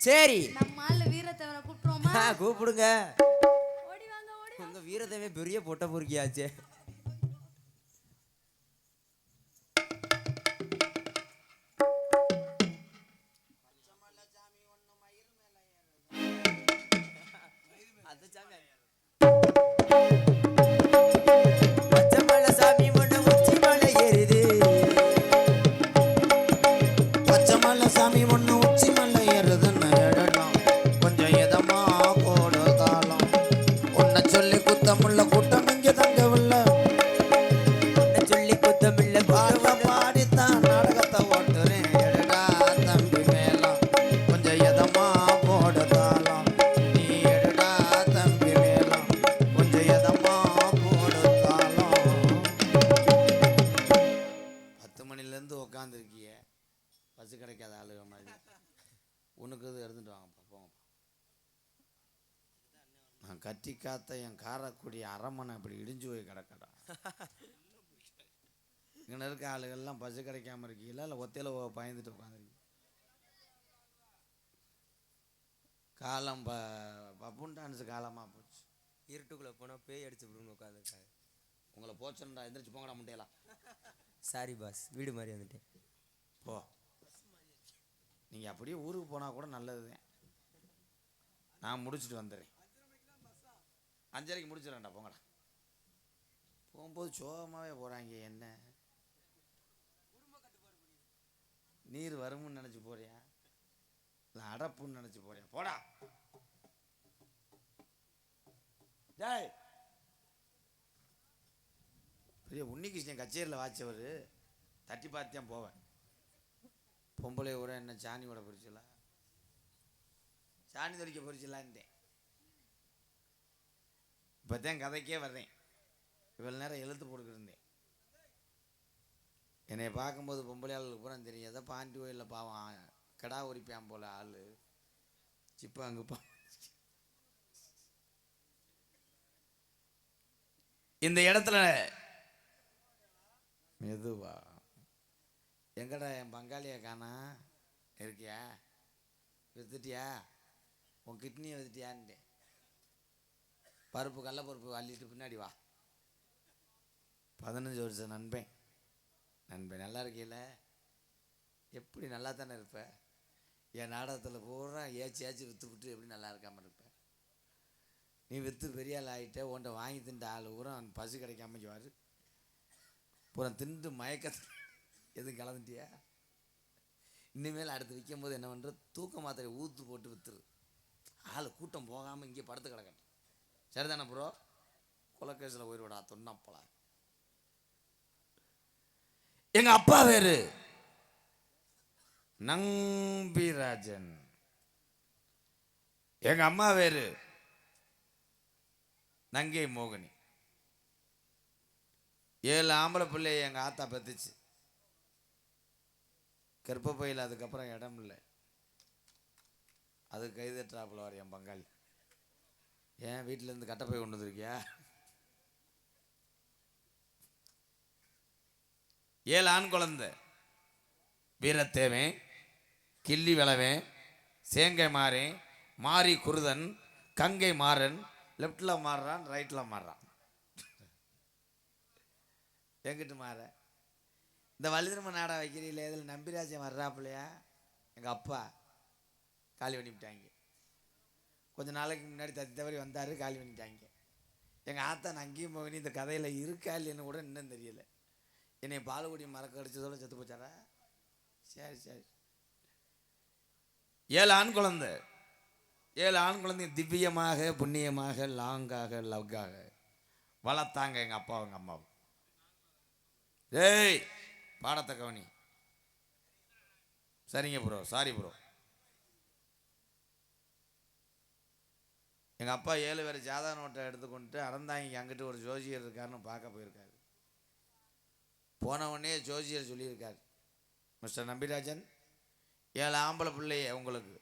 சரி. நம்ம ஆளு கூப்பிடுங்க. உங்க வீரதேவே பெரிய பொட்ட பொறுக்கியாச்சே. என் காரக்குடி அரமனை இப்படி இடிஞ்சு போய் கிடக்கடா. இங்கே இருக்க ஆளுகள்லாம் பஸ் கிடைக்காம இருக்கீங்களா? இல்லை ஒத்தையில் பயந்துட்டு உட்காந்துருக்கீங்க காலம் ப பப்புன் டான்ஸ் காலமாக போச்சு. இருட்டுக்குள்ள போனா பேய் அடிச்சு விடுன்னு உட்காந்துருக்காங்க உங்களை போச்சுண்டா எந்திரிச்சு போங்கடா முட்டையலாம் சாரி பாஸ் வீடு மாதிரி வந்துட்டேன். போ. நீங்கள் அப்படியே ஊருக்கு போனால் கூட நல்லது தான் நான் முடிச்சுட்டு வந்துடுறேன் அஞ்சரைக்கு முடிச்சிடறேன்டா போங்கடா. போகும்போது சோகமாகவே போகிறாங்க என்ன? நீர் வரும்னு நினச்சி போறியா? இல்லை அடப்புன்னு நினச்சி போறியா? போடா. டேய். பெரிய உன்னிகிருஷ்ணன் கச்சேரியில் வாச்சவர். தட்டி பார்த்தியான் போவேன். பொம்பளை கூட என்ன சாணி கூட பொறிச்சலா சாணி தொடிக்க பொறிச்சலான்ட்டேன் இப்போ தான் கதைக்கே வர்றேன். இவ்வளோ நேரம் எழுத்து போட்டுக்கிருந்தேன் என்னை பார்க்கும்போது பொம்பளை ஆளுக்கு பூரா தெரியும். எதோ பாண்டி கோயிலில் பாவம் கடா உரிப்பான் போல் ஆள். சிப்பா அங்கே பா. இந்த இடத்துல மெதுவா. எங்கடா என் பங்காளியை காணா? இருக்கியா? வித்துட்டியா? உன் கிட்னியை வித்துட்டியான்ட்டேன். பருப்பு கடலப்பருப்பு அள்ளிட்டு பின்னாடி வா. பதினஞ்சு வருஷம் நண்பன். நண்பன் நல்லா இருக்கீல எப்படி நல்லா தானே இருப்ப? என் நாடகத்தில் பூரா ஏச்சி ஏச்சி விற்று விட்டு எப்படி நல்லா இருக்காமல் இருப்பேன் நீ விற்று பெரிய ஆள் ஆகிட்ட உன்ட்ட வாங்கி தின்ற ஆள் பூரா பசு கிடைக்காம வாரு பூரா. திண்டு மயக்கத்தில் எதுவும் கலந்துட்டியா? இனிமேல் அடுத்து விற்கும் போது என்ன பண்ணுற தூக்க மாத்திரை ஊற்று போட்டு விற்று ஆள் கூட்டம் போகாமல் இங்கே படுத்து கிடக்கட்டும். சரிதானே ப்ரோ குலக்கேசில் உயிர்விடா தொன்னப்பலா எங்கள் அப்பா வேறு. நம்பிராஜன். எங்க அம்மா வேறு. நங்கை மோகினி. ஏழு ஆம்பளை பிள்ளைய எங்கள் ஆத்தா பெத்துச்சு. கர்ப்பப்பையில் அதுக்கப்புறம் இடம் இல்லை. அது கைதட்டாப்புல வர என் பங்காளி. ஏன் வீட்டிலேருந்து கட்டப்பை கொண்டு வந்திருக்கியா? ஏழு ஆண் குழந்தை. வீரத்தேவன் கிள்ளி விளவன் சேங்கை மாறேன் மாரி குருதன் கங்கை மாறன் லெஃப்டில் மாறுறான் ரைட்டில் மாறுறான். எங்கிட்டு மாற? இந்த வள்ளிதர்ம நாடா வைக்கிறீங்களே இதில் நம்பிராஜன் வர்றாப்புலையா எங்கள் அப்பா. காலி பண்ணிவிட்டாங்க. கொஞ்ச நாளைக்கு முன்னாடி தத்தி தவறி வந்தார் காலி பண்ணிட்டாங்க. எங்கள் ஆத்தா அங்கேயும் போகணும் இந்த கதையில் இருக்கா இல்லைன்னு கூட இன்னும் தெரியல. என்னை பாலகுடி மறக்க அடிச்சதோட செத்து போச்சாரா சரி சரி. ஏழு ஆண் குழந்தை. ஏழு ஆண் குழந்தை திவ்யமாக புண்ணியமாக லாங்காக லவ்காக வளர்த்தாங்க எங்கள் அப்பாவும் எங்கள் அம்மாவும். ஏய் பாடத்தை கவனி சரிங்க ப்ரோ சாரி ப்ரோ எங்கள் அப்பா ஏழு பேர் ஜாதக நோட்டை எடுத்துக்கொண்டு அறந்தாங்க அங்கிட்டு ஒரு ஜோசியர் இருக்காருன்னு பார்க்க போயிருக்காரு. போன உடனே ஜோசியர் சொல்லியிருக்கார் மிஸ்டர் நம்பிராஜன் ஏழு ஆம்பளை பிள்ளையே உங்களுக்கு.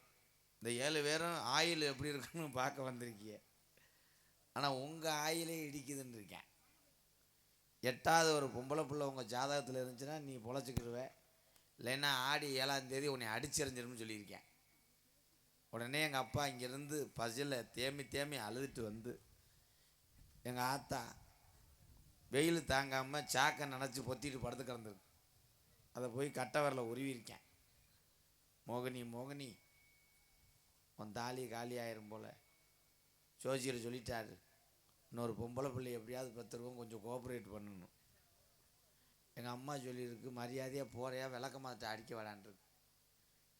இந்த ஏழு பேரும் ஆயில் எப்படி இருக்குன்னு பார்க்க வந்திருக்கிய ஆனால் உங்கள் ஆயிலே இடிக்குதுன்னு இருக்கேன். எட்டாவது ஒரு பொம்பளை பிள்ளை உங்கள் ஜாதகத்தில் இருந்துச்சுன்னா நீ பொழைச்சிக்கிடுவே இல்லைன்னா ஆடி ஏழாம் தேதி உன்னை அடிச்சிருந்துருன்னு சொல்லியிருக்கேன். உடனே எங்கள் அப்பா இங்கேருந்து பசியில் தேமி தேமி அழுதுட்டு வந்து எங்கள் ஆத்தா வெயில் தாங்காமல் சாக்கை நினச்சி பொத்திட்டு படுத்து கிடந்திருக்கு. அதை போய் கட்டை வரல உருவிருக்கேன் மோகினி மோகினி உன் தாலி காலி ஆயிரும் போல். ஜோசியர் சொல்லிட்டாரு இன்னொரு பொம்பளை பிள்ளை எப்படியாவது பத்துருவோம் கொஞ்சம் கோஆப்ரேட் பண்ணணும். எங்கள் அம்மா சொல்லியிருக்கு மரியாதையாக போகிறையா விளக்க மாத்த அடிக்க வேடான்ருக்கு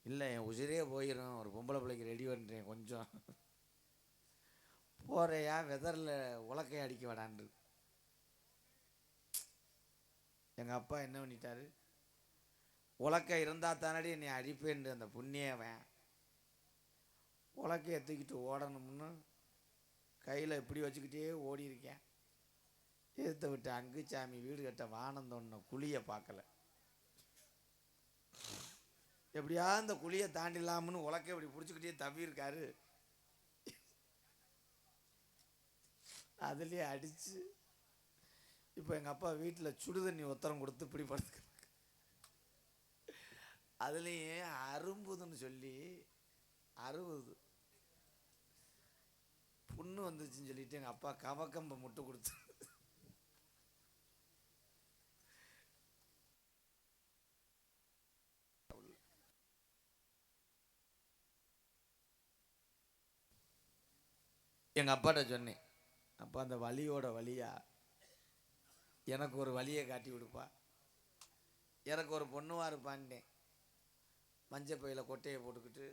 இல்லை என் உயிரே போயிடும் ஒரு பொம்பளை பிள்ளைக்கு ரெடி பண்ணுறேன் கொஞ்சம். போறையா வெதரில் உலக்கை அடிக்க வேடான்ருக்கு எங்கள் அப்பா என்ன பண்ணிட்டாரு? உலக்கை இருந்தால் தானடி என்னை அடிப்பேன் அந்த புண்ணியவன் உலக்கையை தூக்கிட்டு ஓடணும்னு கையில் இப்படி வச்சுக்கிட்டே ஓடி இருக்கேன் எதிர்த்த விட்டு அங்குச்சாமி வீடு கட்ட வானம் குழியை பார்க்கல. எப்படியா இந்த குழியை தாண்டிடலாம்னு உலக்க இப்படி பிடிச்சிக்கிட்டே தவியிருக்காரு அதுலேயே அடித்து இப்போ எங்கள் அப்பா வீட்டில் சுடு தண்ணி உத்தரம் கொடுத்து இப்படி படுத்துக்க அதுலேயே அரும்புதுன்னு சொல்லி அறுபது. புண்ணு வந்துச்சுன்னு சொல்லிட்டு எங்கள் அப்பா கவக்கம்பை முட்டு கொடுத்து எங்கள் அப்பாட்ட சொன்னேன் அப்பா அந்த வழியோட வழியாக எனக்கு ஒரு வழியை காட்டி கொடுப்பா. எனக்கு ஒரு பொண்ணுவா இருப்பான்ட்டேன். மஞ்சள் பையில் கொட்டையை போட்டுக்கிட்டு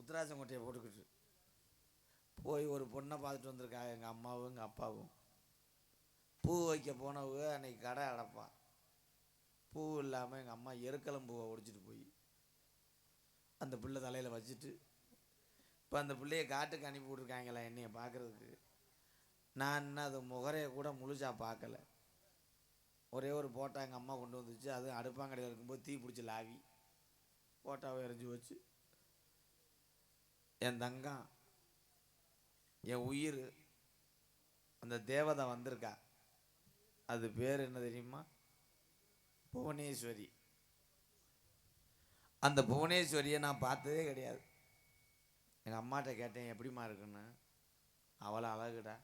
உத்தராசம் கொட்டையை போட்டுக்கிட்டு போய் ஒரு பொண்ணை பார்த்துட்டு வந்திருக்காங்க எங்கள் அம்மாவும் எங்கள் அப்பாவும். பூ வைக்க போனவங்க அன்னைக்கு கடை அடைப்பான் பூ இல்லாமல் எங்கள் அம்மா எருக்கலம் பூவை ஒடிச்சிட்டு போய் அந்த பிள்ளை தலையில் வச்சுட்டு இப்போ அந்த பிள்ளைய காட்டுக்கு அனுப்பி விட்ருக்காங்களா என்னைய பார்க்குறதுக்கு நான் இன்னும் அது முகரையை கூட முழுசா பார்க்கல ஒரே ஒரு போட்டா எங்கள் அம்மா கொண்டு வந்துச்சு. அதுவும் அடுப்பாங்கடையில் இருக்கும்போது தீ பிடிச்சி லாவி. போட்டாவை எரிஞ்சு வச்சு. என் தங்கம் என் உயிர் அந்த தேவதை வந்திருக்கா. அது பேர் என்ன தெரியுமா? புவனேஸ்வரி. அந்த புவனேஸ்வரியை நான் பார்த்ததே கிடையாது. எங்கள் அம்மாட்ட கேட்டேன் எப்படிம்மா இருக்குன்னு? அவளை அழகுடா.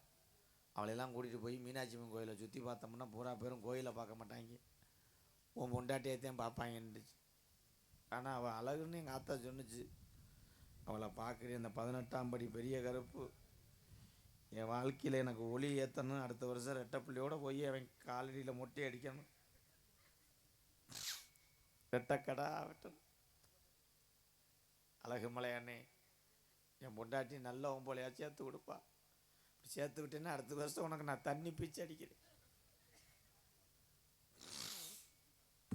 அவளையெல்லாம் கூட்டிகிட்டு போய் மீனாட்சி அம்மன் கோயிலை சுற்றி பார்த்தோம்னா பூரா பேரும் கோயிலை பார்க்க மாட்டாங்க. உன் பொண்டாட்டியத்தையும் பார்ப்பாங்கன்றுச்சு ஆனால் அவள் அழகுன்னு எங்கள் ஆத்தா சொன்னுச்சு. அவளை பார்க்குறேன் அந்த பதினெட்டாம் படி பெரிய கருப்பு. என் வாழ்க்கையில் எனக்கு ஒளி ஏற்றணும் அடுத்த வருஷம் ரெட்டை புள்ளியோட போய் அவன் காலடியில் மொட்டை அடிக்கணும். ரெட்டக்கடா வெட்டணும் அழகு மலையானே என் பொண்டாட்டி நல்ல ஒம்போலையா சேர்த்து கொடுப்பா. இப்படி சேர்த்து விட்டேன்னா அடுத்த வருஷம் உனக்கு நான் தண்ணி பிச்சு அடிக்கிறேன்.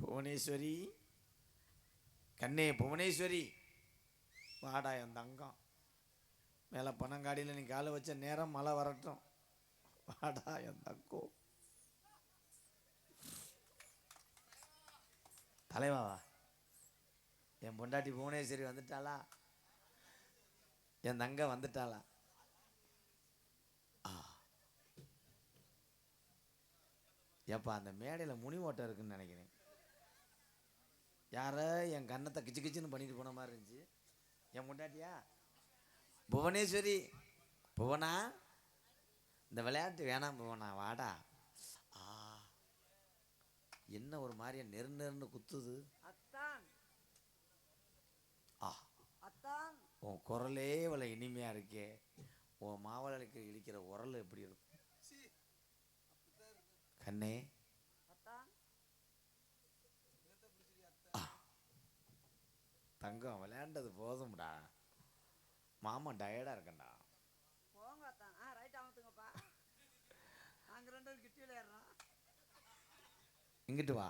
புவனேஸ்வரி கண்ணே புவனேஸ்வரி வாடா என் தங்கம். மேலே பனங்காடியில் நீ காலை வச்ச நேரம் மழை வரட்டும். வாடா என் தங்கம் தலைவாவா? என் பொண்டாட்டி புவனேஸ்வரி வந்துட்டாளா? என் தங்க வந்துட்டாளா? ஆ. ஏப்பா அந்த மேடையில் முனி ஓட்டம் இருக்குன்னு நினைக்கிறேன். யாரோ என் கன்னத்தை கிச்சு கிச்சுன்னு பண்ணிட்டு போன மாதிரி இருந்துச்சு. என் முண்டாட்டியா? புவனேஸ்வரி. புவனா? இந்த விளையாட்டு வேணாம் புவனா வாடா. ஆ. என்ன ஒரு மாதிரியா நெரு நெருன்னு குத்துது அத்தான் ஆ அத்தான் உன் குரலே இவ்வளோ இனிமையாக இருக்கே. உன் மாவளக்கு இழிக்கிற உரல் எப்படி இருக்கும்? கண்ணே. தங்கம் விளையாண்டது போதும்டா. மாமா டயர்டாக இருக்கேன்டா. போங்க அத்தான் ஆ ரைட் அமுத்துங்கப்பா நாங்கள் ரெண்டு பேரும் கிட்டி விளையாடுறோம். இங்கிட்டு வா.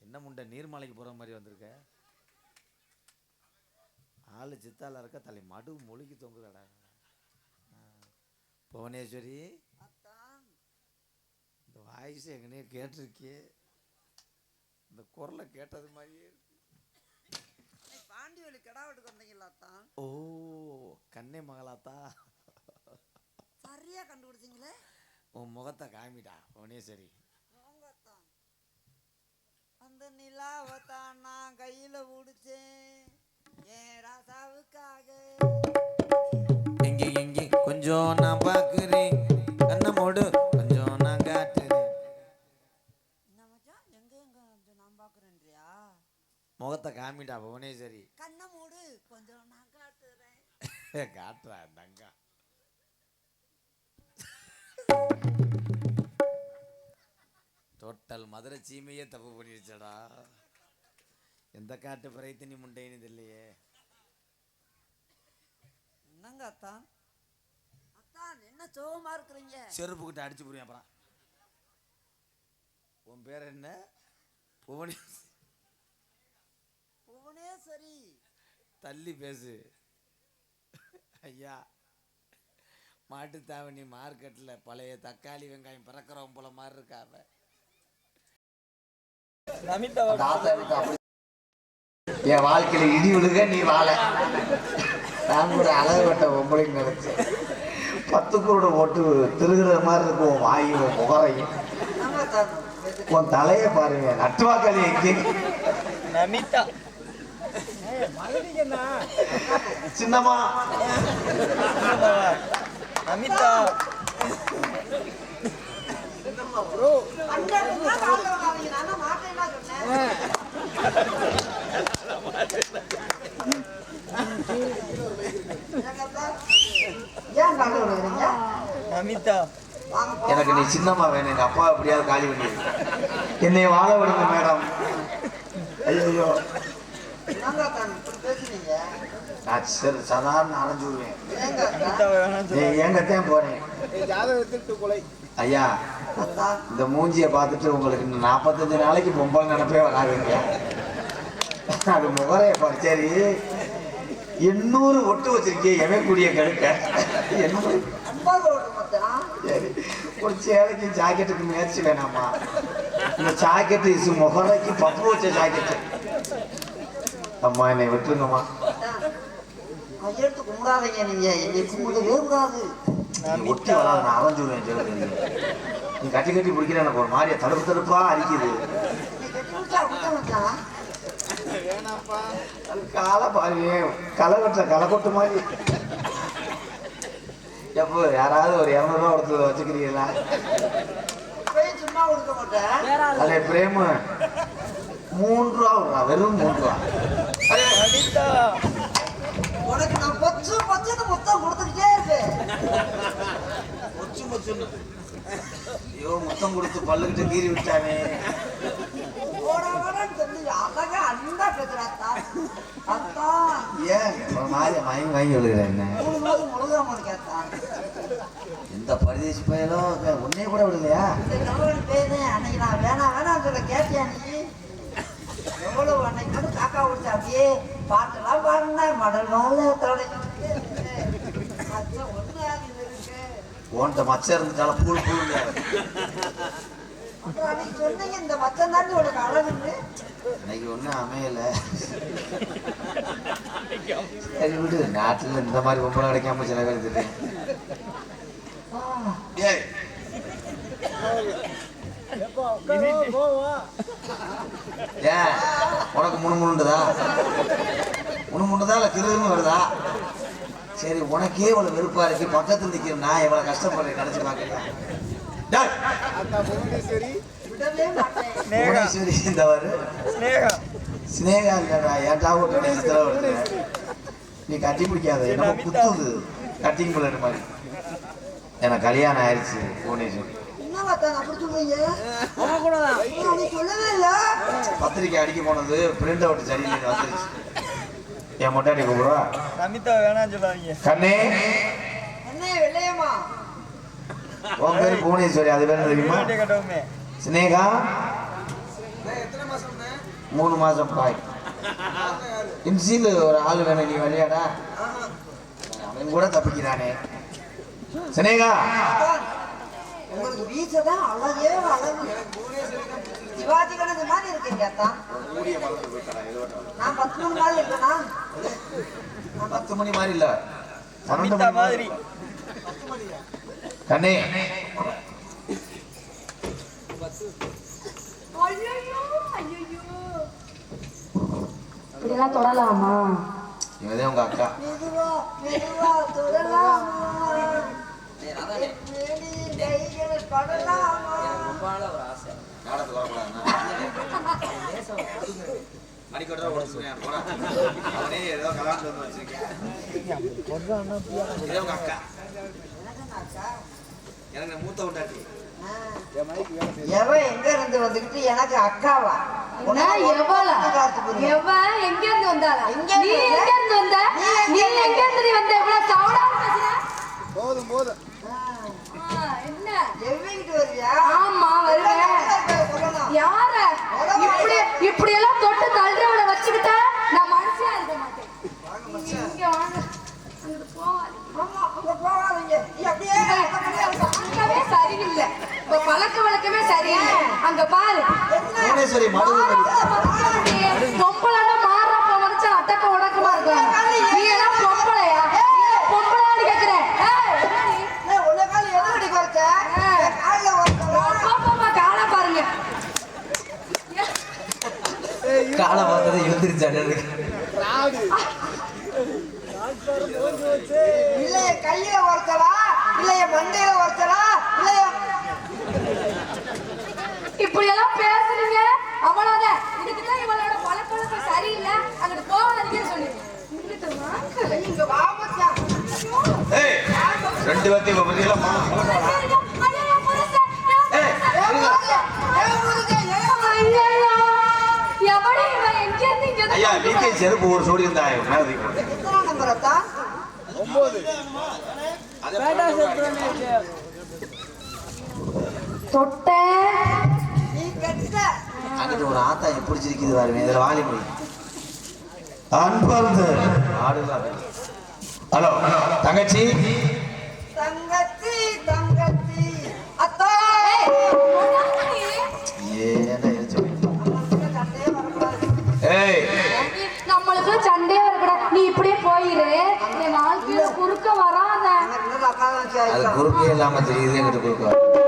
என்ன முண்டை நீர்மலைக்கு போகிற மாதிரி வந்திருக்க? ஆள் சித்தால இருக்க? தலை மடு மொழிக்கு தொங்குதடா. புவனேஸ்வரி இந்த வாய்ஸ் எங்கனே கேட்டிருக்கே இந்த குரலை கேட்டது மாதிரியே இருக்கு. அன்னைக்கு பாண்டி வழி கிடா வீட்டுக்கு வந்தீங்களா அத்தான் ஓ கண்ணே மகளாத்தா. சரியா கண்டுபிடிச்சிங்களே? உன் முகத்தை காமிடா புவனேஸ்வரி. அந்த நிலாவை தான் நான் கையில் பிடிச்சேன். எங்கே எங்கே கொஞ்சம் நான் பார்க்குறேன். கண்ணமோடு கொஞ்சம் நான் காட்டுறேன். முகத்தை காமிட்டா போனே சரி கண்ணமோடு கொஞ்சம் நான் காட்டுறேன் காட்டுறா தங்கா டோட்டல் மதுரை சீமையே தப்பு பண்ணிருச்சடா. எந்த காட்டு பிறைத்தனி முண்டைன்னு தெரியலையே என்னங்க அத்தான்? அத்தான் என்ன சோகமா இருக்கிறீங்க? செருப்புக்கிட்ட அடிச்சு புரியும் அப்புறம். உன் பேர் என்ன? புவனே புவனேஸ்வரி. தள்ளி பேசு. ஐயா மாட்டுத்தாவணி மார்க்கெட்டில் பழைய தக்காளி வெங்காயம் பிறக்கிறவன் போல மாதிரி இருக்காவ என் வாழ்க்கையில இடி விழுக நீ வாழ. நான் ஒரு அழகு வட்ட பொம்பளைன்னு நினைச்சேன். பத்து குருட போட்டு திருகிற மாதிரி இருக்கும் உன் வாயும் உன் முகரையும். உன் தலையை பாருங்க நட்டுவாக்காளி எங்கே? நமிதா. சின்னம்மா. நமிதா இடத்துல காலைல உட்காருங்க. நான் தான் மாட்டேன்னா சொன்னேன் என்னங்க அத்தான்? ஏன் காலைல விழுகிறீங்க நமிதா வாங்க போ. எனக்கு நீ சின்னம்மா வேணும். எங்க அப்பா எப்படியாவது காலி பண்ணி என்னை வாழ விடுங்க மேடம். ஐயோ நான் சரி சாதாரண அலைஞ்சு விடுவேன் எங்கத்தான் போறேன் ஐயா இந்த மூஞ்சியை பார்த்துட்டு உங்களுக்கு இந்த நாற்பத்தஞ்சு நாளைக்கு பொம்பளை நினைப்பே வராதுங்க. அது முகரைய சரி. எண்ணூறு ஒட்டு வச்சிருக்கேன் எவக்கூடிய கெடுக்க எண்ணூறு? சரி. ஒரு சேலைக்கு ஜாக்கெட்டுக்கு முயற்சி வேணாமா? இந்த ஜாக்கெட்டு இசு முகரைக்கு பப்பு வச்ச ஜாக்கெட்டு. அம்மா என்னை விட்டுருங்கம்மா. கையெழுத்து கும்பிடாதீங்க நீங்க. என்னை கும்பிடவே கூடாது ஒட்டி வராது நான் அலைஞ்சுடுவேன் சொல்லு நீ கட்டி கட்டி பிடிக்கிற எனக்கு ஒரு மாதிரியா தடுப்பு தடுப்பா அடிக்குது. அது காலை பாருங்க களை வெட்டுற களை கொட்டு மாதிரி. எப்போ யாராவது ஒரு இரநூறுவா கொடுத்து வச்சுக்கிறீங்களா? சும்மா கொடுக்க மாட்டேன். அதே பிரேமு. மூன்று ரூபா விடுறா வெறும் மூன்று ரூபா. உனக்கு நான் பச்சு பச்சுன்னு மொத்தம் கொடுத்துக்கிட்டே இருப்பேன். முச்சு முச்சுன்னு ஐயோ முத்தம் கொடுத்து பல்லுக்கிட்ட கீறி விட்டானே. ஓடன்னு சொல்லி அழகா அன்பா பேசுறாத்தா அத்தா ஏன் ஒரு மாதிரி மயங்கி வாங்கி விழுகிறேன் என்ன? மூணு முழுகாம எந்த பரிதேசி பயலோ உன்னைய கூட விடலையா? இந்த பேரு அன்னைக்கு நான் வேணாம் வேணாம் சொல்ல கேட்டியா நீ? எவ்வளவு அன்னைக்கு மட்டும் காக்கா விடுச்சு அப்படியே பாட்டெல்லாம் பாடினா மடல் தொடங்கி ஒண்ணு ஆகுது இருக்கு. உன்கிட்ட மச்சம் இருந்துட்டால பூல் பூல் இன்னைக்கு ஒன்றும் அமையல. சரி விடு. நாட்டில் இந்த மாதிரி பொம்பளை கிடைக்காம சில பேர் ஏய். ஏன் உனக்கு முணுமுணுண்டுதா? முணுமுண்டுதா இல்லை திருன்னு வருதா? சரி உனக்கே இவ்வளவு வெறுப்பா இருக்கு. பக்கத்துல நிக்கிற நான் எவ்வளவு கஷ்டப்படுறேன் நினைச்சு பாக்கிறேன் ஸ்னேகா. இல்லடா ஏன்டா விட்டு சித்திர வருது நீ கட்டி பிடிக்காத என்னமோ குத்துது. கட்டிங் பிள்ளை மாதிரி. எனக்கு கல்யாணம் ஆயிடுச்சு புவனேஸ்வரி. என்ன பத்திரிக்கை அடிக்க போனது பிரிண்ட் அவுட் சரியில்லைன்னு வந்துருச்சு. என் மொட்டாடி கூப்பிடுவா கண்ணே. என்ன வெள்ளையம்மா. உன் பேரு புவனேஸ்வரி அது பேர் தெரியுமா? சினேகா? மூணு மாசம் பாய் இன்சியில் ஒரு ஆள் வேணும் நீ விளையாடா அவன் கூட தப்பிக்கிறானே. சினேகா? உங்களுக்கு வீசதான் அழகே அழகு. சிவாஜி கணக்கு மாதிரி இருக்கீங்க நான் பத்து மணி மாதிரி இருக்கேனா? பத்து மணி மாதிரி இல்ல. பன்னெண்டு நமிதா மணி மாதிரி. கண்ணே இப்படிலாம் தொடலாமா? இவதே உங்க அக்கா. மணிக்கொட்டை போடா அவனே ஏதோ கலாண்டு வந்து வச்சிருக்கேன் இதே உங்க அக்கா. எனக்கு மூத்த உண்டாட்டி எவன் எங்க இருந்து வந்துகிட்டு எனக்கு அக்காவா? நான் எவ்வளா? சரியில்லை. இப்ப பழக்க வழக்கமே சரியில்லை அங்க பாரு. புவனேஸ்வரி மடுவு பொம்பளைன்னா மாறப்ப மறைச்சா அட்டக்க உடக்கமா இருக்காங்க நீ எல்லாம் பொம்பளையா பொம்பளையான்னு கேக்குறேன் ஏய், என்னடி? ஏய், உன்னை கால் எதுக்கடி குறைச்ச? என் கால்ல ஒருத்தவா. பாப்பாம்மா, காலை பாருங்க காலை பார்த்தது எழுந்திருச்சாடு இல்ல என் கையில ஒருத்தவா இல்ல என் மண்டையில ஒருத்தவா இல்ல என் இப்படி எல்லாம் பேசுறீங்க அவ்வளவுதான் இதுக்குதான் இவளோட பழக்க வழக்கம் சரியில்லை அங்கிட்டு போவாதீங்கன்னு சொன்னீங்க இங்கிட்டு வாங்க. இங்க வா மச்சான். ஏய் ரெண்டு பேர்த்தையும் இப்ப பத்தியெல்லாம் ஐயோ, ஐயோ, புருஷன், ஏய், என் புருஷன். ஏன் முருகன், ஏன் ஐயையோ, எவடி இவன் எங்க இருந்து இங்க ஐயா செருப்பு ஒரு சோடி இருந்தா தொட்ட அங்கிட்டு ஒரு ஆத்தா எப்படி சிரிக்குது பாருங்க இதுல வாலி மொழி அன்பார்ந்த ஹலோ தங்கச்சி. தங்கச்சி. அது குறுக்கே இல்லாமல் தெரியுது எங்கிட்ட குறுக்க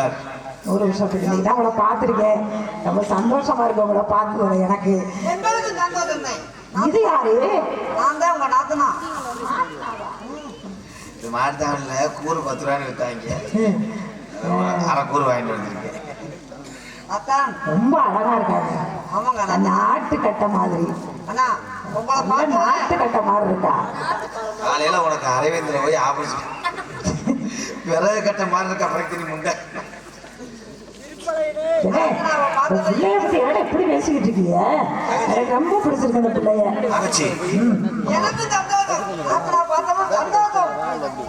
நல்லா இருக்கு நூறு வருஷத்துக்கு நீ தான் உங்களை பார்த்துருக்கேன். ரொம்ப சந்தோஷமா இருக்கு உங்களை பார்த்தது எனக்கு. எங்களுக்கு சந்தோஷம் தான். இது யாரு? நான் தான் உங்க நாத்தனா. இது கூறு பத்து ரூபான்னு வித்தாங்க. அரை கூறு வாங்கிட்டு வந்திருக்கேன். அத்தான் ரொம்ப அழகா இருக்காங்க. ஆமாங்க. நாட்டு கட்டை மாதிரி. அண்ணா உங்களை பார்த்து நாட்டு கட்டை மாதிரி இருக்கா? காலையில உனக்கு அரவிந்தில் போய் ஆபரேஷன் விறகு கட்ட மாதிரி இருக்க பிரச்சனை முண்டை. பிள்ளைய பத்தி இப்படி பேசிக்கிட்டு இருக்கீங்க? எனக்கு ரொம்ப பிடிச்சிருக்கு அந்த பிள்ளைய.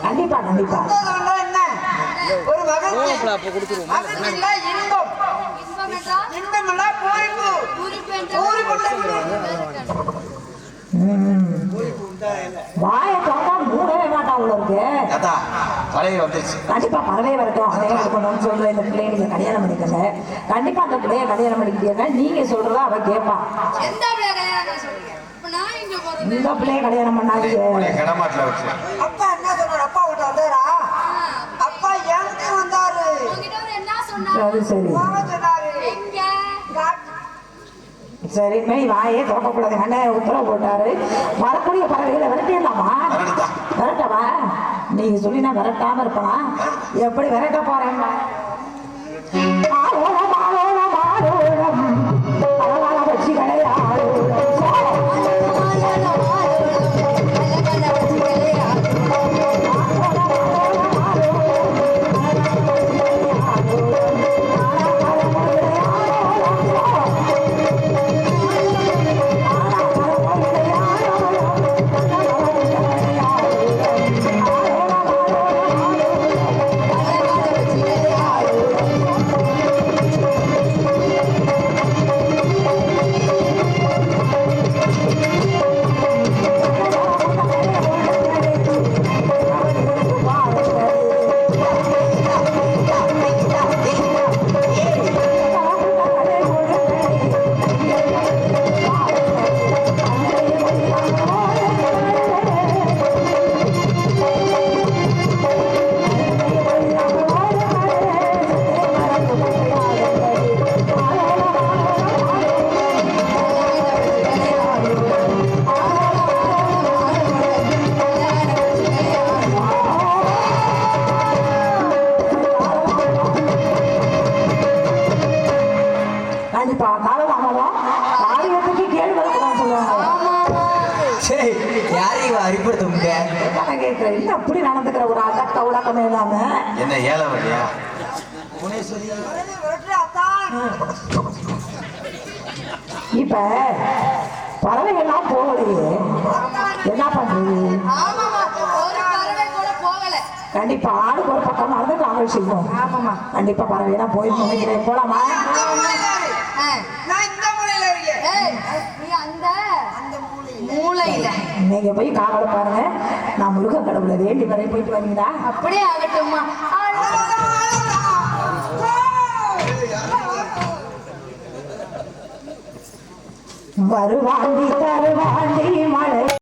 கண்டிப்பா கண்டிப்பா. ஒரு இன்பம். இன்பம் பூரிப்பு. பூரிப்பு வாயை திறந்தா மூடவே மாட்டான் உள்ள இருக்கு தாத்தா பழைய வந்துருச்சு. கண்டிப்பா பறவை வரட்டும். அதே இருக்கணும்னு சொல்ற இந்த பிள்ளைய நீங்க கல்யாணம் பண்ணிக்கல கண்டிப்பா அந்த பிள்ளைய கல்யாணம் பண்ணிக்கிட்டீங்க. நீங்க சொல்றதா அவ கேட்பா கல்யாணம் இந்த பிள்ளைய கல்யாணம் பண்ணாதீங்க. உன்னை கிடமாட்டில் வச்சு. அப்பா என்ன சொன்னாரு அப்பா கிட்ட வந்தாரா? அப்பா சரி மாமா சொன்னாரு. எங்க? காட்டு சரி மெய் வாயே திறக்கக்கூடாது அண்ணன் உத்தரவு போட்டாரு. வரக்கூடிய பறவைகளை விரட்டிடலாமா? விரட்டவா? நீங்க சொல்லி நான் விரட்டாம இருப்பனா? எப்படி விரட்ட போறேன்? நான் கேட்கிறேன் என்ன அப்படி நடந்துக்கிற ஒரு அடக்க உடக்கமே இல்லாம. என்ன ஏழை வழியா? இப்ப பறவைகள்லாம் போகலையே. என்ன பண்றது ஆமாமா ஒரு பறவை கூட போகல கண்டிப்பா ஆளுக்கு ஒரு பக்கம் மறந்து காவல் செய்வோம். ஆமாமா கண்டிப்பா பறவையெல்லாம் போய் நினைக்கிறேன். போலாமா? இந்த மூலையில இரு. ஆ. நான் இந்த மூலையில இருக்கேன். ஏய் நீ அந்த மூளையில நீங்க போய் காவல் பாருங்க. நான் முருகன் கடவுளை வேண்டி வரை போயிட்டு வரீங்களா அப்படியே ஆகட்டும்மா. வருவாண்டி தருவாண்டி மழை.